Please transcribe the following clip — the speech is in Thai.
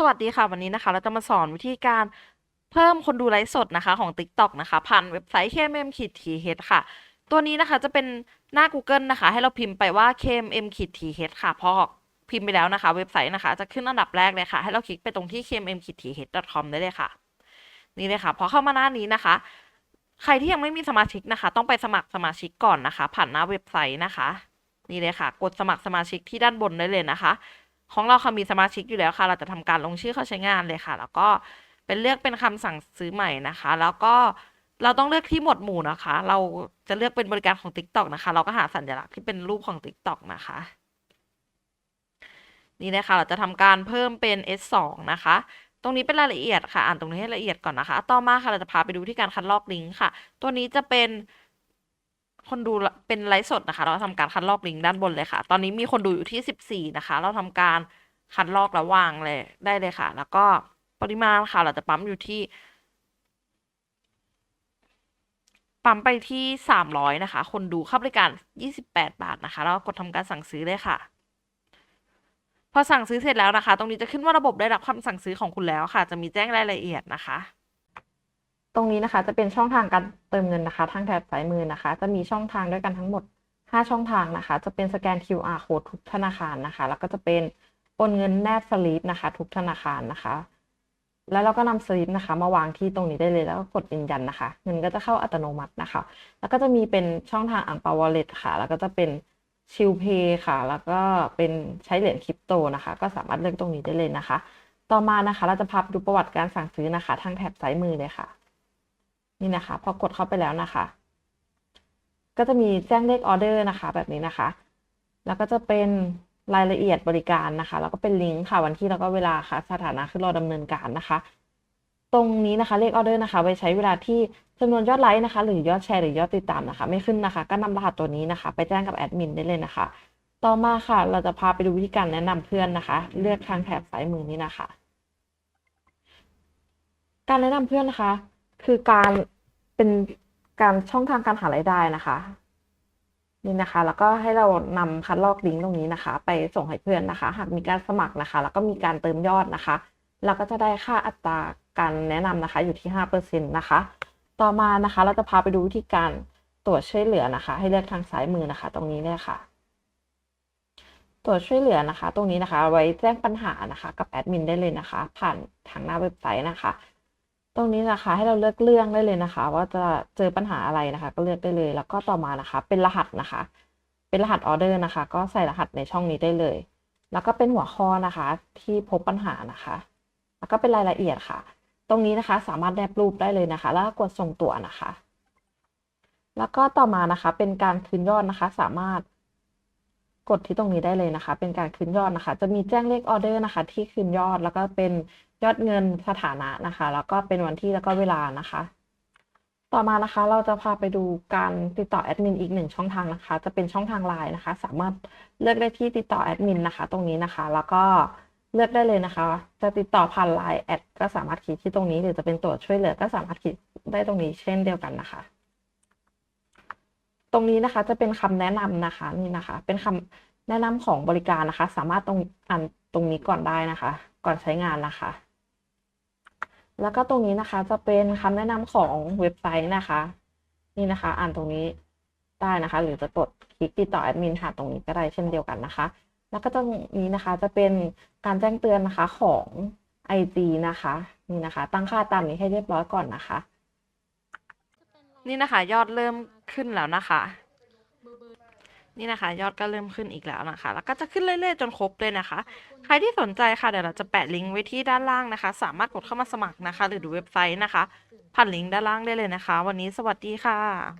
สวัสดีค่ะ วันนี้นะคะ เราจะมาสอนวิธีการเพิ่มคนดูไลฟ์สดนะคะของ TikTok นะคะ ผ่านเว็บไซต์ KMM t h ค่ะ ตัวนี้นะคะจะเป็นหน้า Google นะคะ ให้เราพิมพ์ไปว่า KMM t h ค่ะ พอพิมพ์ไปแล้วนะคะ เว็บไซต์นะคะ จะขึ้นอันดับแรกเลยค่ะ ให้เราคลิกไปตรงที่ kmm t h com ได้เลยค่ะ นี่เลยค่ะ พอเข้ามาหน้านี้นะคะ ใครที่ยังไม่มีสมาชิกนะคะ ต้องไปสมัครสมาชิกก่อนนะคะ ผ่านหน้าเว็บไซต์นะคะ นี่เลยค่ะ กดสมัครสมาชิกที่ด้านบนได้เลยนะคะ ของเราค่ะมีสมาชิกอยู่แล้วค่ะ เราจะทำการลงชื่อเข้าใช้งานเลยค่ะ แล้วก็เป็นเลือกเป็นคำสั่งซื้อใหม่นะคะ แล้วก็เราต้องเลือกที่หมวดหมู่นะคะ เราจะเลือกเป็นบริการของ TikTok นะคะ เราก็หาสัญลักษณ์ที่เป็นรูปของ TikTok นะคะ นี่เลยค่ะเราจะทำการเพิ่มเป็น S2 นะคะ ตรงนี้เป็นรายละเอียดค่ะ อ่านตรงนี้ให้ละเอียดก่อนนะคะ ต่อมาค่ะ เราจะพาไปดูที่การคัดลอกลิงก์ค่ะ ตัวนี้จะเป็น คนดูเป็นไลฟ์สดนะคะ เราทำการคัดลอกลิงก์ด้านบนเลยค่ะ ตอนนี้มีคนดูอยู่ที่สิบสี่นะคะ เราทำการคัดลอกระวางเลยได้เลยค่ะ แล้วก็ปริมาณค่ะ เราจะปั๊มอยู่ที่ ปั๊มไปที่สามร้อยนะคะ คนดูเข้าบริการยี่สิบแปดบาทนะคะแล้วก็กดทำการสั่งซื้อเลยค่ะพอสั่งซื้อเสร็จแล้วนะคะ ตรงนี้จะขึ้นว่าระบบได้รับคำสั่งซื้อของคุณแล้วค่ะ จะมีแจ้งรายละเอียดนะคะ ตรงนี้นะคะจะเป็นช่องทางการเติมเงินนะคะ ทางแถบซ้ายมือนะคะ จะมีช่องทางด้วยกันทั้งหมด 5 ช่องทางนะคะ จะเป็นสแกน QR code ทุกธนาคารนะคะ แล้วก็จะเป็นโอนเงินแนบสลิปนะคะ ทุกธนาคารนะคะ แล้วเราก็นำสลิปนะคะ มาวางที่ตรงนี้ได้เลยแล้วก็กดยืนยันนะคะ เงินก็จะเข้าอัตโนมัตินะคะ แล้วก็จะมีเป็นช่องทางอ่างเปาวอลเล็ตค่ะ แล้วก็จะเป็นชิลเพย์ค่ะ แล้วก็เป็นใช้เหรียญคริปโตนะคะ ก็สามารถเลือกตรงนี้ได้เลยนะคะ ต่อมานะคะ เราจะพาไปดูประวัติการสั่งซื้อนะคะ ทางแถบซ้ายมือเลยค่ะ นี่นะคะ พอกดเข้าไปแล้วนะคะ ก็จะมีแจ้งเลขออเดอร์นะคะ แบบนี้นะคะ แล้วก็จะเป็นรายละเอียดบริการนะคะ แล้วก็เป็นลิงก์ค่ะวันที่แล้วก็เวลาค่ะ สถานะคือรอดำเนินการนะคะ ตรงนี้นะคะเลขออเดอร์นะคะไว้ใช้เวลาที่จำนวนยอดไลค์นะคะ หรือยอดแชร์หรือยอดติดตามนะคะ ไม่ขึ้นนะคะ ก็นำรหัสตัวนี้นะคะ ไปแจ้งกับแอดมินได้เลยนะคะ ต่อมาค่ะ เราจะพาไปดูวิธีการแนะนำเพื่อนนะคะ เลือกทางแถบซ้ายมือนี้นะคะ การแนะนำเพื่อนนะคะ คือการเป็นการช่องทางการหารายได้นะคะ นี่นะคะ แล้วก็ให้เรานำคัดลอกลิงก์ตรงนี้นะคะ ไปส่งให้เพื่อนนะคะ หากมีการสมัครนะคะ แล้วก็มีการเติมยอดนะคะ เราก็จะได้ค่าอัตราการแนะนำนะคะ อยู่ที่ห้าเปอร์เซ็นต์นะคะ ต่อมานะคะ เราจะพาไปดูวิธีการตรวจช่วยเหลือนะคะ ให้เลือกทางซ้ายมือนะคะ ตรงนี้เนี่ยค่ะตรวจช่วยเหลือนะคะ ตรงนี้นะคะ ไว้แจ้งปัญหานะคะ กับแอดมินได้เลยนะคะ ผ่านทางหน้าเว็บไซต์นะคะ ตรงนี้นะคะให้เราเลือกเรื่องได้เลยนะคะ ว่าจะเจอปัญหาอะไรนะคะ ก็เลือกได้เลย แล้วก็ต่อมานะคะ เป็นรหัสนะคะ เป็นรหัสออเดอร์นะคะ ก็ใส่รหัสในช่องนี้ได้เลย แล้วก็เป็นหัวข้อนะคะ ที่พบปัญหานะคะ แล้วก็เป็นรายละเอียดค่ะ ตรงนี้นะคะสามารถแนบรูปได้เลยนะคะ แล้วก็กดส่งตัวนะคะ แล้วก็ต่อมานะคะ เป็นการคืนยอดนะคะ สามารถกดที่ตรงนี้ได้เลยนะคะ เป็นการคืนยอดนะคะ จะมีแจ้งเลขออเดอร์นะคะ ที่คืนยอดแล้วก็เป็น ยอดเงินสถานะนะคะ แล้วก็เป็นวันที่แล้วก็เวลานะคะ ต่อมานะคะ เราจะพาไปดูการติดต่อแอดมินอีกหนึ่งช่องทางนะคะ จะเป็นช่องทางไลน์นะคะ สามารถเลือกได้ที่ติดต่อแอดมินนะคะ ตรงนี้นะคะ แล้วก็เลือกได้เลยนะคะ จะติดต่อผ่านไลน์แอดก็สามารถคลิกที่ตรงนี้ หรือจะเป็นตัวช่วยเหลือก็สามารถคลิกได้ตรงนี้เช่นเดียวกันนะคะ ตรงนี้นะคะจะเป็นคำแนะนำนะคะนี่นะคะ เป็นคำแนะนำของบริการนะคะ สามารถตรงอ่านตรงนี้ก่อนได้นะคะ ก่อนใช้งานนะคะ แล้วก็ตรงนี้นะคะจะเป็นคำแนะนำของเว็บไซต์นะคะ นี่นะคะ อ่านตรงนี้ได้นะคะ หรือจะกดคลิกติดต่อแอดมินผ่านตรงนี้ก็ได้เช่นเดียวกันนะคะ แล้วก็ตรงนี้นะคะจะเป็นการแจ้งเตือนนะคะของ IG นะคะ นี่นะคะ ตั้งค่าตามนี้ให้เรียบร้อยก่อนนะคะ นี่นะคะ ยอดเริ่มขึ้นแล้วนะคะ นี่นะคะ ยอดก็เริ่มขึ้นอีกแล้วนะคะ แล้วก็จะขึ้นเรื่อยๆจนครบเลยนะคะ ใครที่สนใจค่ะเดี๋ยวเราจะแปะลิงก์ไว้ที่ด้านล่างนะคะ สามารถกดเข้ามาสมัครนะคะ หรือดูเว็บไซต์นะคะผ่านลิงก์ด้านล่างได้เลยนะคะ วันนี้สวัสดีค่ะ